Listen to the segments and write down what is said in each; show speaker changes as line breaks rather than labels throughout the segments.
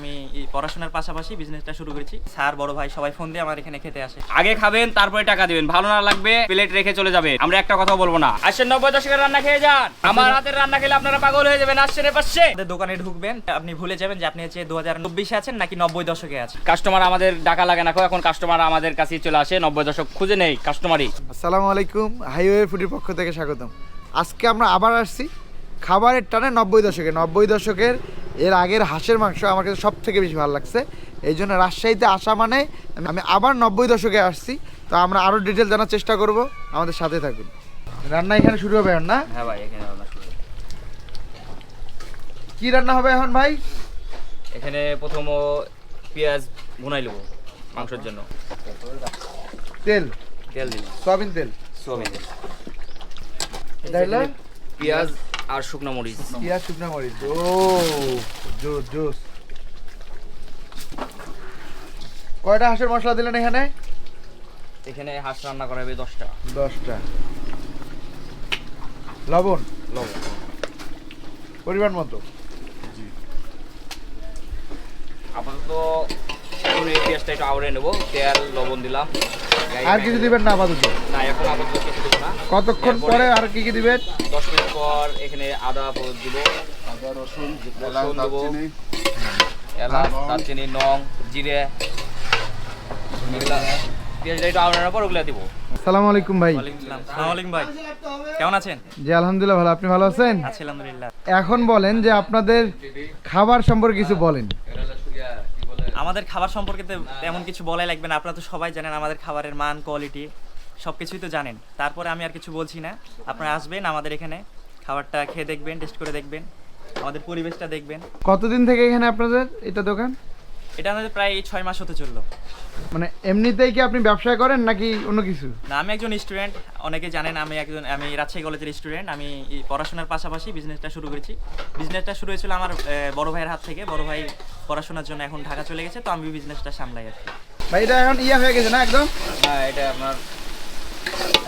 আমি এই পড়াশোনার পাশাপাশি বিজনেসটা শুরু করেছি। স্যার বড় ভাই সবাই ফোন দিয়ে আমার এখানে খেতে আসে।
আগে খাবেন তারপরে টাকা দিবেন। ভালো না লাগবে প্লেট রেখে চলে যাবে আমরা একটা কথা বলব না। আসছেন নব্বই দশকের রান্না খেয়ে যান। আমার হাতের রান্না খেলে আপনারা পাগল হয়ে যাবেন। আসছেন পাশে
দোকানে ঢুকবেন আপনি ভুলে যাবেন যে আপনি হচ্ছে দু হাজার চব্বিশে আছেন নাকি নব্বই দশকে আছেন?
কাস্টমার আমাদের ডাকা লাগে না কো, এখন কাস্টমার আমাদের কাছেই চলে আসে। নব্বই দশক খুঁজে নেই কাস্টমারই
আসসালামু আলাইকুম হাইওয়ে ফুডের পক্ষ থেকে স্বাগতম। আজকে আমরা আবার আসছি খাবারের টানে নব্বই দশকে নব্বই দশকের এর আগের হাঁসের মাংস আমার কাছে সব থেকে বেশি ভালো লাগছে। এই জন্য রাজশাহীতে আসা মানে আমি আবার নব্বই দশকে আসছি তো আমরা আরও ডিটেল জানার চেষ্টা করব। আমাদের সাথে থাকুন। রান্না এখানে শুরু হবে এখন না?
হ্যাঁ ভাই এখানে রান্না শুরু।
কি রান্না হবে এখন ভাই?
এখানে প্রথম পেঁয়াজ ভুনাই নেব মাংসের জন্য।
তেল?
তেল দিন
সয়াবিন তেল?
সোয়াবিন।
এটা হলো
পেঁয়াজ আর শুকনো মরিচ।
পেঁয়াজ শুকনো মরিচ? ও জোস জোস। কয়টা হাঁসের মশলা দিলেন এখানে?
এখানে হাঁস রান্না করা হবে দশটা।
দশটা। লবণ?
লবণ।
পরিমাণ মতো?
আপাতত এখন এই পেঁয়াজটা একটু আউড়ে নেব। তেল লবণ দিলাম।
আর কিছু দিবেন না আপাতত?
না এখন আপাতত কিছু দেবো না।
কতক্ষণ পরে আর কি কি দিবেন?
দশ মিনিট পর এখানে আদা দিব।
আদা রসুন
রসুন দেবো।
দারচিনি।
এলাচ দারচিনি নং জিরে। পেঁয়াজটা একটু পর ওগুলা দিব।
সালাম আলাইকুম ভাই।
আলাইকুম ভাই। কেমন আছেন?
জি আলহামদুলিল্লাহ ভালো। আপনি ভালো আছেন?
আছি আলহামদুলিল্লাহ।
এখন বলেন যে আপনাদের খাবার সম্পর্কে কিছু বলেন।
আমাদের খাবার সম্পর্কে তো এমন কিছু বলাই লাগবে না। আপনারা তো সবাই জানেন আমাদের খাবারের মান কোয়ালিটি সব কিছুই তো জানেন। তারপরে আমি আর কিছু বলছি না। আপনারা আসবেন আমাদের এখানে, খাবারটা খেয়ে দেখবেন টেস্ট করে দেখবেন, আমাদের পরিবেশটা দেখবেন।
কতদিন থেকে এখানে আপনাদের এটা দোকান?
এটা আমাদের প্রায় ছয় মাস হতে চলল।
মানে এমনিতেই কি আপনি ব্যবসা করেন নাকি অন্য কিছু?
না আমি একজন স্টুডেন্ট অনেকে জানেন আমি একজন আমি রাজশাহী কলেজের স্টুডেন্ট আমি এই পড়াশোনার পাশাপাশি বিজনেসটা শুরু করেছি। বিজনেসটা শুরু হয়েছিল আমার আহ, বড় ভাইয়ের হাত থেকে বড় ভাই পড়াশোনার জন্য এখন ঢাকা চলে গেছে তো আমি বিজনেসটা সামলাই আর কি
ভাই এটা এখন ইয়া হয়ে গেছে না একদম?
হ্যাঁ এটা আপনার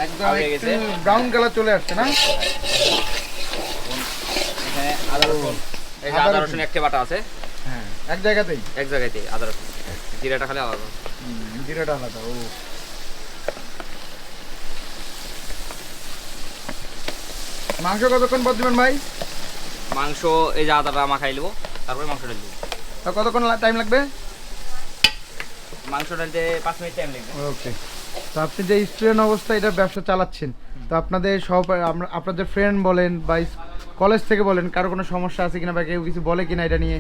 একদম
হয়ে গেছে।
ব্রাউন কালার চলে আসছে না?
এখানে আদা রসুন এই যে
আদা
আদা
রসুন।
রসুন একটা বাটা আছে।
এক জায়গাতেই?
এক জায়গাতে আদা রসুন জিরাটা খালি আলাদা।
জিরাটা আলাদা ও। মাংস কতক্ষণ পর দিবেন ভাই?
মাংস এই যে আদাটা মাখাই নেব তারপরে মাংসটা দিব।
তা কতক্ষণ টাইম লাগবে?
মাংস ডালতে পাঁচ মিনিট টাইম লাগবে।
ওকে। তো আপনি যে স্টুডেন্ট অবস্থায় এটা ব্যবসা চালাচ্ছেন তো আপনাদের সব আপনাদের ফ্রেন্ড বলেন বা কলেজ থেকে বলেন কারও কোনো সমস্যা আছে কিনা বা কেউ কিছু বলে কিনা এটা নিয়ে?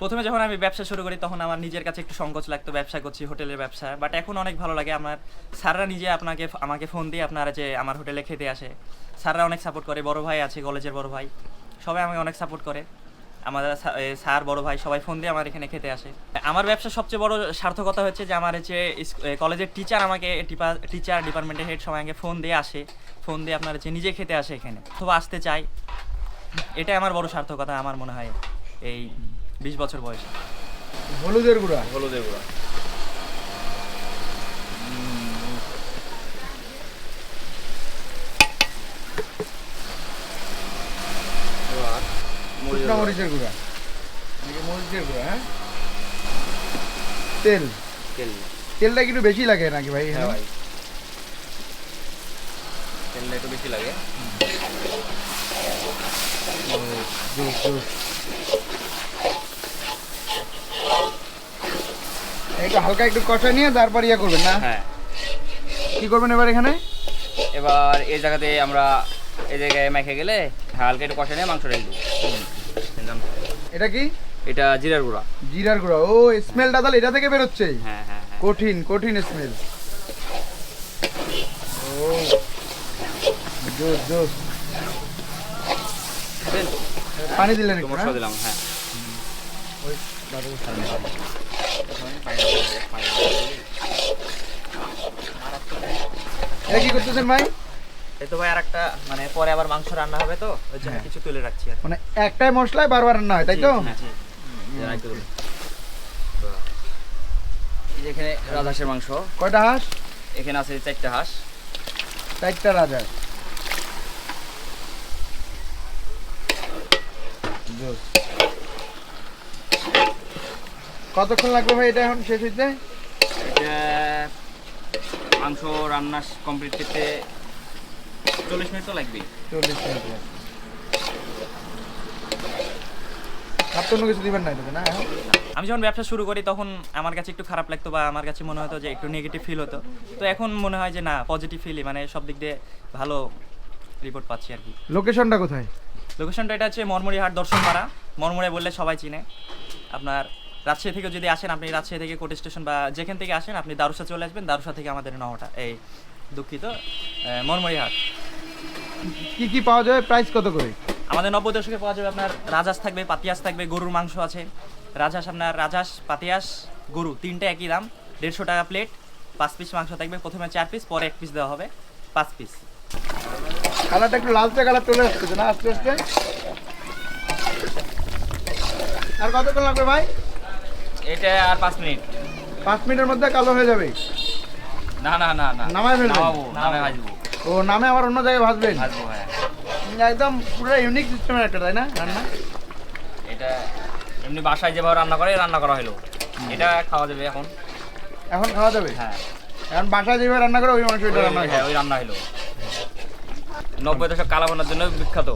প্রথমে যখন আমি ব্যবসা শুরু করি, তখন আমার নিজের কাছে একটু সংকোচ লাগতো, ব্যবসা করছি, হোটেলের ব্যবসা। বাট এখন অনেক ভালো লাগে। আমার স্যাররা নিজে আপনাকে, আমাকে ফোন দিয়ে আপনারা যে আমার হোটেলে খেতে আসে, স্যাররা অনেক সাপোর্ট করে। বড় ভাই আছে, কলেজের বড় ভাই। সবাই আমাকে অনেক সাপোর্ট করে। আমাদের স্যার, বড় ভাই, সবাই ফোন দিয়ে আমার এখানে খেতে আসে। আমার ব্যবসার সবচেয়ে বড় সার্থকতা হচ্ছে যে, আমার হচ্ছে কলেজের টিচার আমাকে টিচার ডিপার্টমেন্টের হেড সবাই আমাকে ফোন দিয়ে আসে। ফোন দিয়ে আপনার হচ্ছে নিজে খেতে আসে এখানে। অথবা আসতে চাই এটাই আমার বড় সার্থকতা, আমার মনে হয়। এই বিশ বছর বয়স।
হলুদের গুঁড়া।
হলুদের গুঁড়া।
শুকনো
গুঁড়া।
মরিচের গুঁড়া। মরিচের গুঁড়া হ্যাঁ? তেল।
তেল।
তেলটা একটু বেশি লাগে নাকি ভাই
হ্যাঁ ভাই। তেলটা একটু বেশি লাগে।
Juice, juice. একটু হালকা একটু কষা নিয়ে তারপর ইয়ে করবেন না?
হ্যাঁ।
কি করবেন এবার এখানে?
এবার এই জায়গাতে আমরা এই জায়গায় মেখে গেলে হালকা একটু কষা নিয়ে মাংস রেখে দেবো।
এটা কি?
এটা জিরার গুঁড়া।
জিরার গুঁড়া। ও স্মেলটা তাহলে এটা থেকে বেরোচ্ছে।
হ্যাঁ হ্যাঁ হ্যাঁ
কঠিন কঠিন স্মেল ও জোস জোস পানি দিলেন
মশলা
হ্যাঁ?
দিলাম হ্যাঁ।
এটা কি করতেছেন ভাই?
এই তো ভাই আর একটা মানে পরে আবার মাংস রান্না হবে তো ওই জন্য
হ্যাঁ।
কিছু তুলে রাখছি আর
মানে একটাই মশলায় বারবার রান্না হয় তাই তো?
এখানে রাজহাঁসের মাংস।
কয়টা হাঁস?
এখানে আছে চারটা হাঁস।
চারটা রাজা জোস। কতক্ষণ লাগবে ভাই এটা এখন শেষ হইতে?
এটা মাংস রান্না কমপ্লিট করতে চল্লিশ মিনিট তো লাগবে
চল্লিশ মিনিট কিছু দিবেন না না
আমি যখন ব্যবসা শুরু করি তখন আমার কাছে একটু খারাপ লাগতো বা আমার কাছে মনে হতো যে একটু নেগেটিভ ফিল হতো। তো এখন মনে হয় যে না পজিটিভ ফিলই মানে সব দিক দিয়ে ভালো রিপোর্ট পাচ্ছি আর কি।
লোকেশনটা কোথায়?
লোকেশনটা এটা হচ্ছে মরমরি হাট দর্শন পাড়া মরমরে বললে সবাই চিনে। আপনার রাজশাহী থেকে যদি আসেন আপনি রাজশাহী থেকে কোর্ট স্টেশন বা যেখান থেকে আসেন আপনি দারুসা চলে আসবেন। দারুসা থেকে আমাদের নওয়াটা এই দুঃখিত আহ, মরমরি হাট
কি কি পাওয়া যাবে? প্রাইস কত করে?
আমাদের নব্বই দশকে পাওয়া যাবে আপনার রাজহাঁস থাকবে পাতিয়াস থাকবে গরুর মাংস আছে। রাজহাঁস আপনার রাজহাঁস পাতিয়াস গরু তিনটে একই দাম দেড়শো টাকা প্লেট পাঁচ পিস মাংস থাকবে। প্রথমে চার পিস পরে এক পিস দেওয়া হবে পাঁচ পিস
কালারটা একটু লালচে কালার চলে আসতেছে না আস্তে আস্তে? আর কতক্ষণ লাগবে ভাই?
এটা আর পাঁচ মিনিট।
পাঁচ মিনিটের মধ্যে কালো হয়ে যাবে।
না না না না।
নামায় ফেলবেন?
নামে ভাজবো।
ও নামে আবার অন্য জায়গায় ভাজবেন?
ভাজবো হ্যাঁ।
একদম পুরো ইউনিক সিস্টেমের একটা তাই না রান্না?
এটা এমনি বাসায় যেভাবে রান্না করে রান্না করা হলো এটা খাওয়া যাবে এখন।
এখন খাওয়া যাবে?
হ্যাঁ।
এখন বাসায় যেভাবে রান্না করে ওই মাংস এটা রান্না
হ্যাঁ ওই রান্না হলো নব্বই দশক কালাবোনার জন্য বিখ্যাত।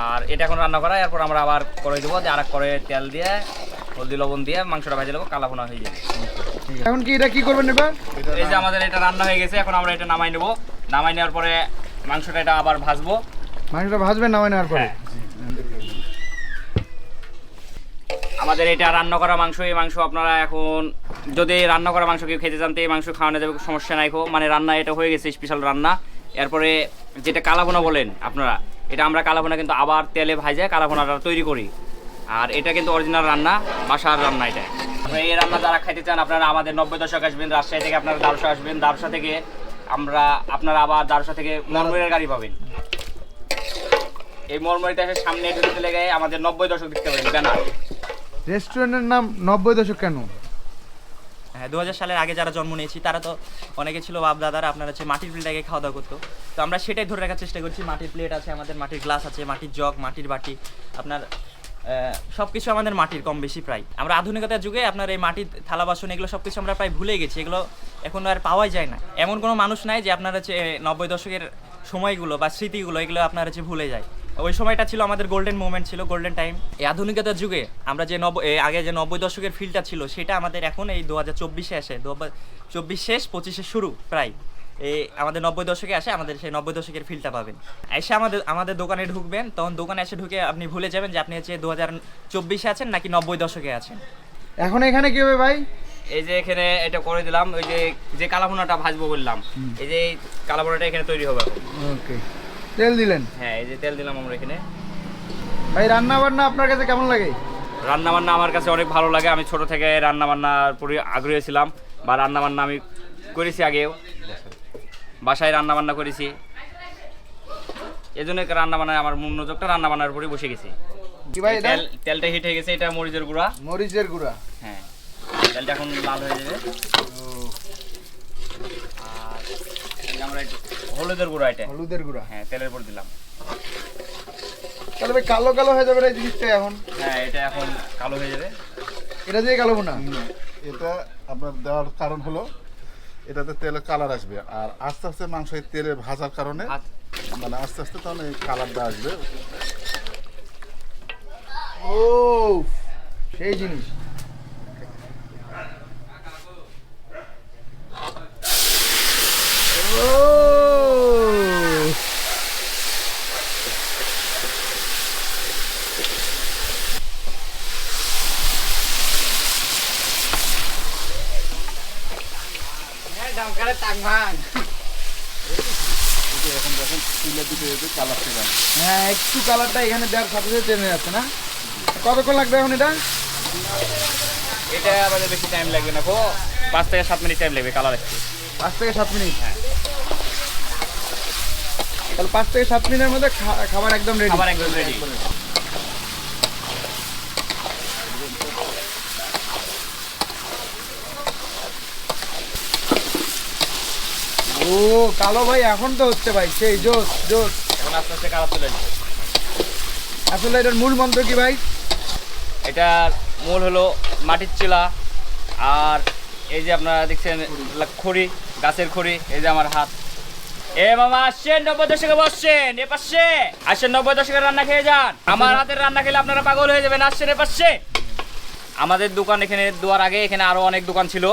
আর এটা এখন রান্না করা এরপর আমরা আবার করে দেবো আর করে তেল দিয়ে হলদি লবণ দিয়ে মাংসটা ভেজে দেবো কালাবোনা হয়ে যাবে।
এখন কি এটা কি করবেন এবার?
এই যে আমাদের এটা রান্না হয়ে গেছে এখন আমরা এটা নামাই নেব। নামাই নেওয়ার পরে মাংসটা এটা আবার ভাজবো।
মাংসটা ভাজবেন নামায় নেওয়ার পরে?
হ্যাঁ। আমাদের এটা রান্না করা মাংস এই মাংস আপনারা এখন যদি রান্না করা মাংস কেউ খেতে চান তো এই মাংস খাওয়ানো যাবে সমস্যা নাই মানে রান্না এটা হয়ে গেছে স্পেশাল রান্না। এরপরে যেটা কালাবোনা বলেন আপনারা এটা আমরা কালাবোনা কিন্তু আবার তেলে ভাজে কালাবোনাটা তৈরি করি। আর এটা কিন্তু অরিজিনাল রান্না বাসার রান্না এটা। এই রান্না যারা খাইতে চান আপনারা আমাদের নব্বই দশক আসবেন রাজশাহী থেকে আপনারা দারসা আসবেন। দারসা থেকে আমরা আপনারা আবার দারসা থেকে মরমরের গাড়ি পাবেন। এই মরমরিতে এসে সামনে ঢুকতে লেগে আমাদের নব্বই দশক দেখতে পাবেন ব্যানার।
রেস্টুরেন্টের নাম নব্বই দশক কেন?
হ্যাঁ দু হাজার সালের আগে যারা জন্ম নিয়েছি তারা তো অনেকে ছিল বাপ দাদারা আপনারা হচ্ছে মাটির প্লেটে খাওয়া দাওয়া করতো। তো আমরা সেটাই ধরে রাখার চেষ্টা করছি মাটির প্লেট আছে আমাদের মাটির গ্লাস আছে মাটির জগ মাটির বাটি। আপনার সব কিছু আমাদের মাটির কম বেশি প্রায়। আমরা আধুনিকতার যুগে আপনার এই মাটির থালা বাসন এগুলো সব কিছু আমরা প্রায় ভুলে গেছি, এগুলো এখন আর পাওয়াই যায় না। এমন কোনো মানুষ নাই যে আপনার হচ্ছে নব্বই দশকের সময়গুলো বা স্মৃতিগুলো এগুলো আপনার হচ্ছে ভুলে যায়। ওই সময়টা ছিল আমাদের গোল্ডেন মোমেন্ট ছিল গোল্ডেন টাইম এই আধুনিকতার যুগে আমরা যে নব আগে যে নব্বই দশকের ফিল্ডটা ছিল, সেটা আমাদের এখন এই দু হাজার চব্বিশে আসে, দু চব্বিশ শেষ, পঁচিশে শুরু, প্রায়। এই আমাদের নব্বই দশকে আসে আমাদের সেই নব্বই দশকের ফিলটা পাবেন। এসে আমাদের আমাদের দোকানে ঢুকবেন তখন দোকানে এসে ঢুকে আপনি ভুলে যাবেন যে আপনি হচ্ছে দু হাজার চব্বিশে আছেন নাকি নব্বই দশকে আছেন।
এখন এখানে কি হবে ভাই?
এই যে এখানে এটা করে দিলাম ওই যে যে কালাভুনাটা ভাজবো বললাম এই যে এই কালাভুনাটা এখানে তৈরি হবে এখন।
ওকে। তেল দিলেন?
হ্যাঁ এই যে তেল দিলাম আমরা এখানে।
ভাই রান্না বান্না আপনার কাছে কেমন লাগে?
রান্না বান্না আমার কাছে অনেক ভালো লাগে। আমি ছোট থেকে রান্না বান্নার প্রতি আগ্রহী ছিলাম বা রান্না বান্না আমি করেছি আগেও। বাসায় রান্না বান্না করেছি। এই জন্য রান্না বান্নায় আমার মনোযোগটা রান্না বান্নার উপরে বসে গেছে। তেলটা হিট হয়ে গেছে এটা মরিচের গুঁড়া।
মরিচের গুঁড়া?
হ্যাঁ তেলটা এখন লাল হয়ে যাবে। আর আমরা হলুদের গুঁড়া এটা।
হলুদের গুঁড়া।
হ্যাঁ তেলের উপর দিলাম।
তাহলে ভাই কালো কালো হয়ে যাবে এই জিনিসটা এখন?
হ্যাঁ এটা এখন কালো হয়ে যাবে।
এটা দিয়ে কালো না
এটা আপনার দেওয়ার কারণ হলো এটাতে তেলের কালার আসবে। আর আস্তে আস্তে মাংস এই তেলে ভাজার কারণে মানে আস্তে আস্তে তাহলে কালারটা আসবে।
ও সেই জিনিস। ও!
এখন দেখেন।
হ্যাঁ একটু কালারটা এখানে দেওয়ার সাথে সাথে টেনে যাচ্ছে না? কতক্ষণ লাগবে এখন এটা?
এটা আমাদের বেশি টাইম লাগবে না গো পাঁচ থেকে সাত মিনিট টাইম লাগবে কালার আসতে
পাঁচ থেকে সাত মিনিট? তাহলে পাঁচ থেকে সাত মিনিটের মধ্যে খাবার একদম রেডি
খাবার একদম রেডি
ও কালো ভাই এখন তো হচ্ছে ভাই সেই জোস জোস।
এখন আস্তে আস্তে কালার চলে আসবে।
আসলে এটার মূল মন্ত্র কি ভাই?
এটার মূল হলো মাটির চিলা আর এই যে আপনারা দেখছেন খড়ি গাছের খড়ি এই যে আমার হাত। এ মামা আসছেন নব্বই দশকে বসছেন এ পাশে। আসছেন নব্বই দশকের রান্না খেয়ে যান। আমার হাতের রান্না খেলে আপনারা পাগল হয়ে যাবেন আসছেন এ পাশে। আমাদের দোকান এখানে দেওয়ার আগে এখানে আরও অনেক দোকান ছিল।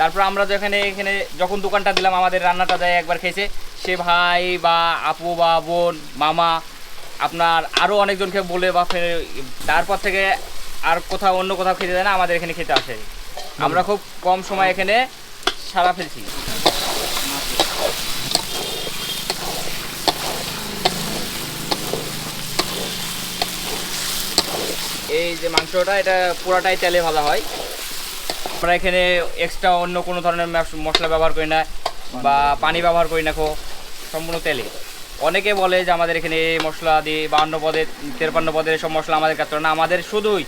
তারপর আমরা যেখানে এখানে যখন দোকানটা দিলাম আমাদের রান্নাটা দেয় একবার খেয়েছে। সে ভাই বা আপু বা বোন মামা আপনার আরও অনেকজনকে বলে বা ফের- তারপর থেকে আর কোথাও অন্য কোথাও খেতে দেয় না আমাদের এখানে খেতে আসে। আমরা খুব কম সময় এখানে সারা ফেলছি। এই যে মাংসটা এটা পুরাটাই তেলে ভাজা হয়। আমরা এখানে এক্সট্রা অন্য কোনো ধরনের মশলা ব্যবহার করি না বা পানি ব্যবহার করি না খো সম্পূর্ণ তেলে। অনেকে বলে যে আমাদের এখানে এই মশলা দিয়ে বান্ন পদে তেরপান্ন পদের সব মশলা আমাদের কাছে না আমাদের শুধুই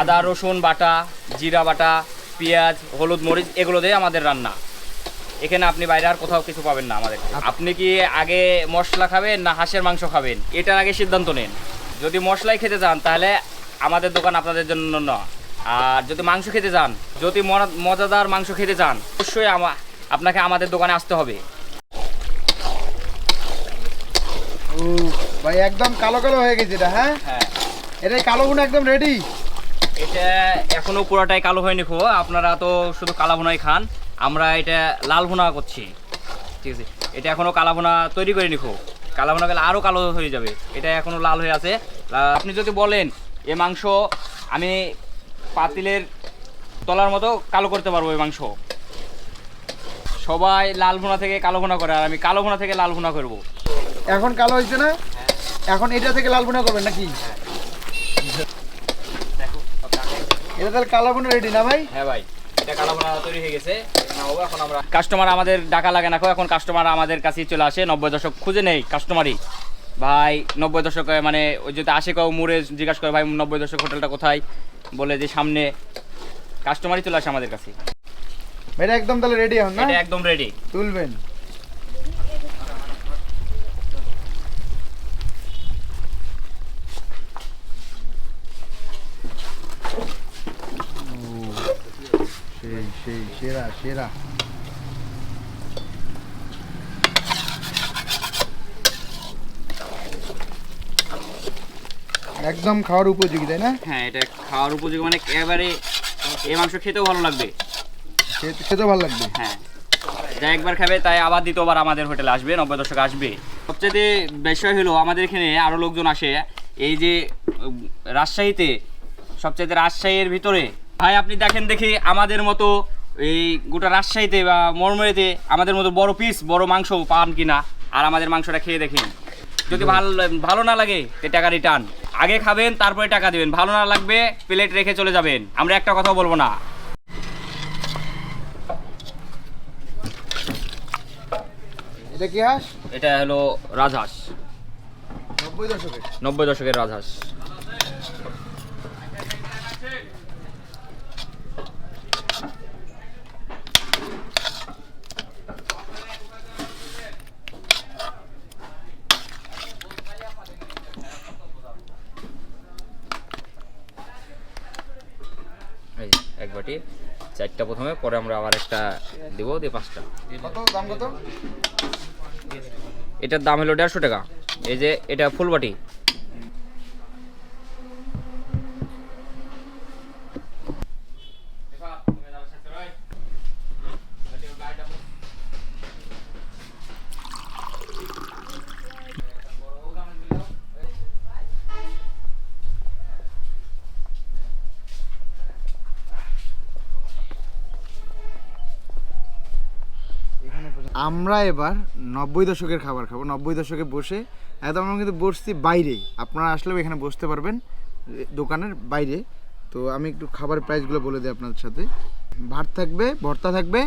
আদা রসুন বাটা জিরা বাটা পেঁয়াজ হলুদ মরিচ এগুলো দিয়ে আমাদের রান্না। এখানে আপনি বাইরে আর কোথাও কিছু পাবেন না আমাদের আপনি কি আগে মশলা খাবেন না হাঁসের মাংস খাবেন? এটার আগে সিদ্ধান্ত নেন। যদি মশলাই খেতে চান তাহলে আমাদের দোকান আপনাদের জন্য না। আর যদি মাংস খেতে চান যদি মজাদার মাংস খেতে চান অবশ্যই আপনাকে আমাদের দোকানে আসতে হবে।
ভাই একদম কালো কালো হয়ে গেছে এটা হ্যাঁ?
হ্যাঁ।
এটা কালো গুণ একদম রেডি
এটা এখনও পুরোটাই কালো হয়নি খো আপনারা তো শুধু কালা ভুনাই খান আমরা এটা লাল ভুনা করছি। ঠিক আছে এটা এখনও কালা ভুনা তৈরি করিনি খো। কালা ভুনা গেলে আরও কালো হয়ে যাবে এটা এখনও লাল হয়ে আছে। আপনি যদি বলেন এ মাংস আমি পাতিলের তলার মতো কালো করতে পারব এই মাংস। সবাই লাল ভুনা থেকে কালো ভুনা করে আর আমি কালো ভুনা থেকে লাল ভুনা করব।
এখন কালো হয়েছে না? এখন এটা থেকে লাল বোনা করবেন নাকি? এটা তাহলে কালো বোনা রেডি না ভাই?
হ্যাঁ ভাই এটা কালো ভুনা তৈরি হয়ে গেছে। এখন আমরা কাস্টমার আমাদের ডাকা লাগে না এখন কাস্টমার আমাদের কাছেই চলে আসে নব্বই দশক খুঁজে নেই কাস্টমারই ভাই নব্বই দশক মানে ওই যদি আসে কেউ মুড়ে জিজ্ঞাসা করে ভাই নব্বই দশক হোটেলটা কোথায়? বলে যে সামনে কাস্টমারই চলে আসে আমাদের কাছে।
এটা একদম তাহলে রেডি এখন না?
এটা একদম রেডি
তুলবেন। সেই সেই সেরা সেরা। একদম খাওয়ার উপযোগী তাই না?
হ্যাঁ এটা খাওয়ার উপযোগী মানে একেবারে এই মাংস খেতেও ভালো লাগবে।
খেতেও ভালো লাগবে।
হ্যাঁ। যা একবার খাবে তাই আবার দ্বিতীয়বার আমাদের হোটেলে আসবে নব্বই দশক আসবে। সবচেয়ে বিষয় হলো আমাদের এখানে আরও লোকজন আসে। এই যে রাজশাহীতে সবচেয়ে রাজশাহীর ভিতরে। ভাই আপনি দেখেন দেখি আমাদের মতো এই গোটা রাজশাহীতে বা মরমরিতে আমাদের মতো বড় পিস বড় মাংস পান কিনা? আর আমাদের মাংসটা খেয়ে দেখেন। যদি ভালো ভালো না লাগে তো টাকা রিটার্ন আগে খাবেন তারপরে টাকা দেবেন। ভালো না লাগবে প্লেট রেখে চলে যাবেন। আমরা একটা কথা বলব না।
এটা কি হাঁস?
এটা হলো রাজহাঁস।
নব্বই দশকের।
নব্বই দশকের রাজহাঁস এই যে, এক বাটি চারটা প্রথমে পরে আমরা আবার একটা দেবো দিয়ে পাঁচটা।
দাম
এটার দাম হলো দেড়শো টাকা। এই যে এটা ফুল বাটি
আমরা এবার নব্বই দশকের খাবার খাব, নব্বই দশকে বসে এত আমরা কিন্তু বসছি বাইরে। আপনারা আসলেও এখানে বসতে পারবেন, দোকানের বাইরে। তো আমি একটু খাবার প্রাইসগুলো বলে দিই আপনাদের সাথে। ভাত থাকবে, ভর্তা থাকবে,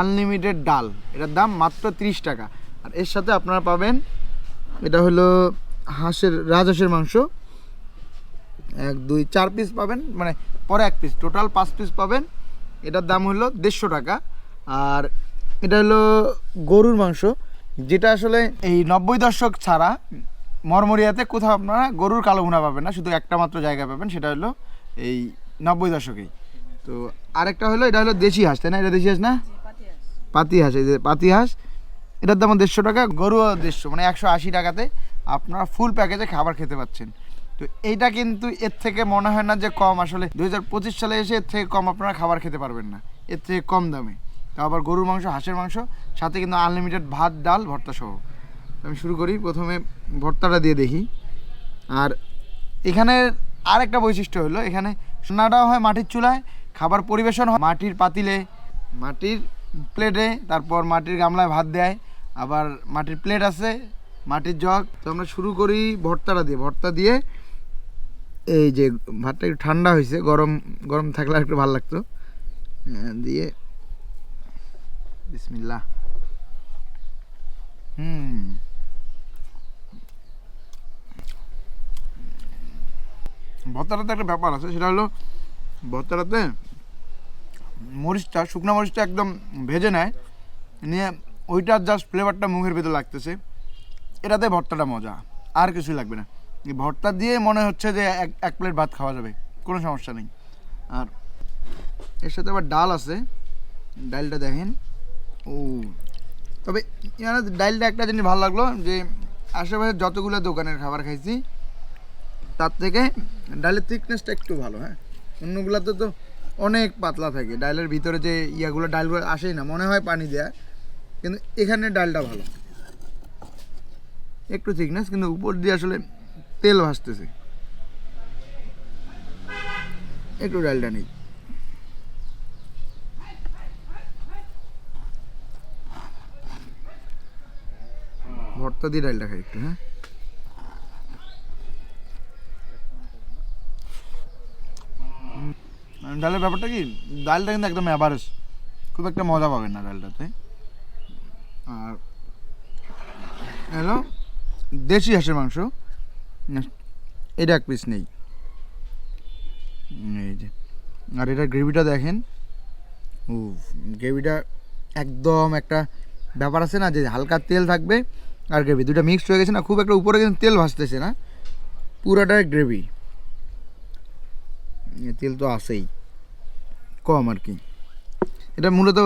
আনলিমিটেড ডাল। এটার দাম মাত্র ত্রিশ টাকা। আর এর সাথে আপনারা পাবেন, এটা হলো হাঁসের, রাজহাঁসের মাংস। এক, দুই, চার পিস পাবেন মানে পরে এক পিস টোটাল পাঁচ পিস পাবেন। এটার দাম হলো দেড়শো টাকা। আর এটা হলো গরুর মাংস, যেটা আসলে এই নব্বই দশক ছাড়া মরমরিয়াতে কোথাও আপনারা গরুর কালো ভুনা পাবেন না, শুধু একটা মাত্র জায়গা পাবেন, সেটা হলো এই নব্বই দশকেই। তো আরেকটা হলো, এটা হলো দেশি হাঁস, তাই না? এটা দেশি হাঁস না? পাতি হাঁস, এই যে পাতি হাঁস। এটার দাম দেড়শো টাকা, গরুও দেড়শো মানে একশো আশি টাকাতে আপনারা ফুল প্যাকেজে খাবার খেতে পাচ্ছেন। তো এইটা কিন্তু এর থেকে মনে হয় না যে কম, আসলে দু হাজার পঁচিশ সালে এসে এর থেকে কম আপনারা খাবার খেতে পারবেন না, এর থেকে কম দামে। আবার গরুর মাংস, হাঁসের মাংস, সাথে কিন্তু আনলিমিটেড ভাত, ডাল, ভর্তা সহ। আমি শুরু করি, প্রথমে ভর্তাটা দিয়ে দেখি। আর এখানে আর একটা বৈশিষ্ট্য হলো, এখানে রান্নাটাও হয় মাটির চুলায়, খাবার পরিবেশন হয় মাটির পাতিলে, মাটির প্লেটে তারপর মাটির গামলায় ভাত দেয়, আবার মাটির প্লেট আছে, মাটির জগ। তো আমরা শুরু করি ভর্তাটা দিয়ে। ভর্তা দিয়ে এই যে ভাতটা একটু ঠান্ডা হয়েছে, গরম গরম থাকলে একটু ভালো লাগতো। দিয়ে বিসমিল্লাহ। হুম। ভর্তাটাতে একটা ব্যাপার আছে, সেটা হলো ভর্তাটাতে মরিচটা, শুকনো মরিচটা একদম ভেজে নেয়, নিয়ে ওইটার জাস্ট ফ্লেভারটা মুখের ভেতর লাগতেছে। এটাতে ভর্তাটা মজা, আর কিছুই লাগবে না। ভর্তা দিয়ে মনে হচ্ছে যে এক এক প্লেট ভাত খাওয়া যাবে, কোনো সমস্যা নেই। আর এর সাথে আবার ডাল আছে, ডালটা দেখেন। ও। তবে ডালটা একটা জিনিস ভালো লাগল, যে আশেপাশে যতগুলো দোকানের খাবার খাইছি, তার থেকে ডালের থিকনেসটা একটু ভালো হ্যাঁ? অন্যগুলোতে তো অনেক পাতলা থাকে। ডালের ভিতরে যে ইয়াগুলো ডালগুলো আসেই না, মনে হয় পানি দেয়া, কিন্তু এখানে ডালটা ভালো। একটু থিকনেস কিন্তু উপর দিয়ে আসলে তেল ভাসতেছে। একটু ডালটা নেই। ভর্তা দিয়ে ডালটা খাই একটু হ্যাঁ? ডালের ব্যাপারটা কি? ডালটা কিন্তু একদম অ্যাভারেজ খুব একটা মজা পাবেন না ডালটাতে আর হ্যালো? দেশি হাঁসের মাংস। এটা এক পিস নেই। এই যে, আর এটা গ্রেভিটা দেখেন। ও গ্রেভিটা একদম একটা ব্যাপার আছে না, যে হালকা তেল থাকবে আর গ্রেভি দুটো মিক্সড হয়ে গেছে না, খুব একটা উপরে কিন্তু তেল ভাসতেছে না, পুরোটাই গ্রেভি তেল তো আসেই কম আর কি। এটা মূলত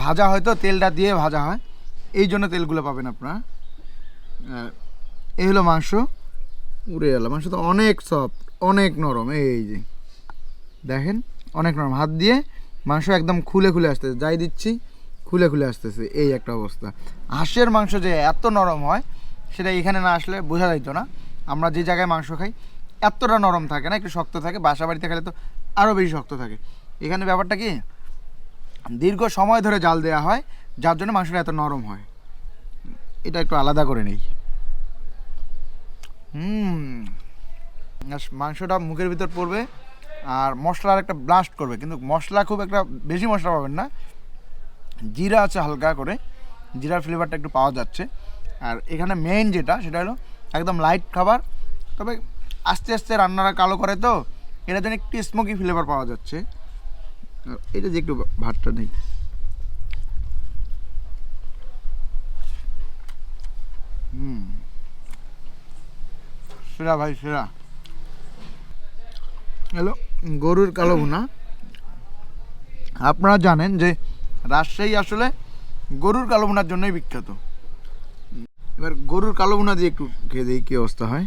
ভাজা হয়তো তেলটা দিয়ে ভাজা হয়, এই জন্য তেলগুলো পাবেন আপনারা। এই হলো মাংস, উড়ে গেল। মাংস তো অনেক সফট অনেক নরম, এই যে। দেখেন, অনেক নরম। হাত দিয়ে মাংস একদম খুলে খুলে আসতেছে, যাই দিচ্ছি। খুলে খুলে আসতেছে, এই একটা অবস্থা। হাঁসের মাংস যে এত নরম হয়, সেটা এখানে না আসলে বোঝা যাইতো না। আমরা যে জায়গায় মাংস খাই, এতটা নরম থাকে না, একটু শক্ত থাকে, বাসা বাড়িতে খেলে তো আরও বেশি শক্ত থাকে। এখানে ব্যাপারটা কি, দীর্ঘ সময় ধরে জাল দেওয়া হয়, যার জন্য মাংসটা এত নরম হয়। এটা একটু আলাদা করে নেই। হুম মাংসটা মুখের ভিতর পড়বে আর মশলার একটা ব্লাস্ট করবে। কিন্তু মশলা খুব একটা, বেশি মশলা পাবেন না। জিরা আছে হালকা করে। জিরার ফ্লেভারটা একটু পাওয়া যাচ্ছে। আর এখানে মেইন যেটা, সেটা হলো একদম লাইট খাবার। তবে আস্তে আস্তে রান্নারা কালো করে তো এটা যেন একটু স্মোকি ফ্লেভার পাওয়া যাচ্ছে। এটা যে একটু ভাতটা নেই। সেরা ভাই, সেরা। হ্যালো, গরুর কালো ভুনা। আপনারা জানেন যে রাজশাহী আসলে গরুর কালো ভুনার জন্যই বিখ্যাত। এবার গরুর কালো ভুনা দিয়ে একটু খেয়ে দিই কী অবস্থা হয়।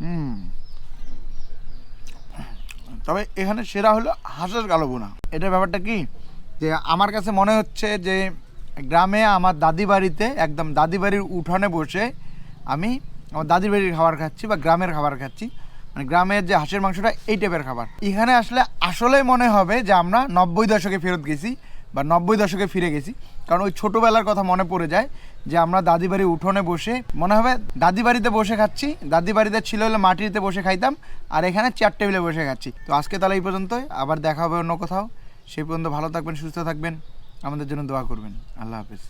হুম। তবে এখানে সেরা হলো হাঁসের কালো ভুনা এটার ব্যাপারটা কি? যে আমার কাছে মনে হচ্ছে যে গ্রামে আমার দাদি বাড়িতে একদম দাদি বাড়ির উঠোনে বসে আমি আমার দাদির বাড়ির খাবার খাচ্ছি বা গ্রামের খাবার খাচ্ছি। মানে গ্রামের যে হাঁসের মাংসটা, এই টাইপের খাবার। এখানে আসলে আসলেই মনে হবে যে আমরা নব্বই দশকে ফেরত গেছি বা নব্বই দশকে ফিরে গেছি। কারণ ওই ছোটোবেলার কথা মনে পড়ে যায় যে আমরা দাদি বাড়ির উঠোনে বসে, মনে হবে দাদি বাড়িতে বসে খাচ্ছি দাদি বাড়িতে ছিল হলে মাটিতে বসে খাইতাম, আর এখানে চেয়ার টেবিলে বসে খাচ্ছি। তো আজকে তাহলে এই পর্যন্তই, আবার দেখা হবে অন্য কোথাও। সেই পর্যন্ত ভালো থাকবেন, সুস্থ থাকবেন। আমাদের জন্য দোয়া করবেন। আল্লাহ হাফেজ।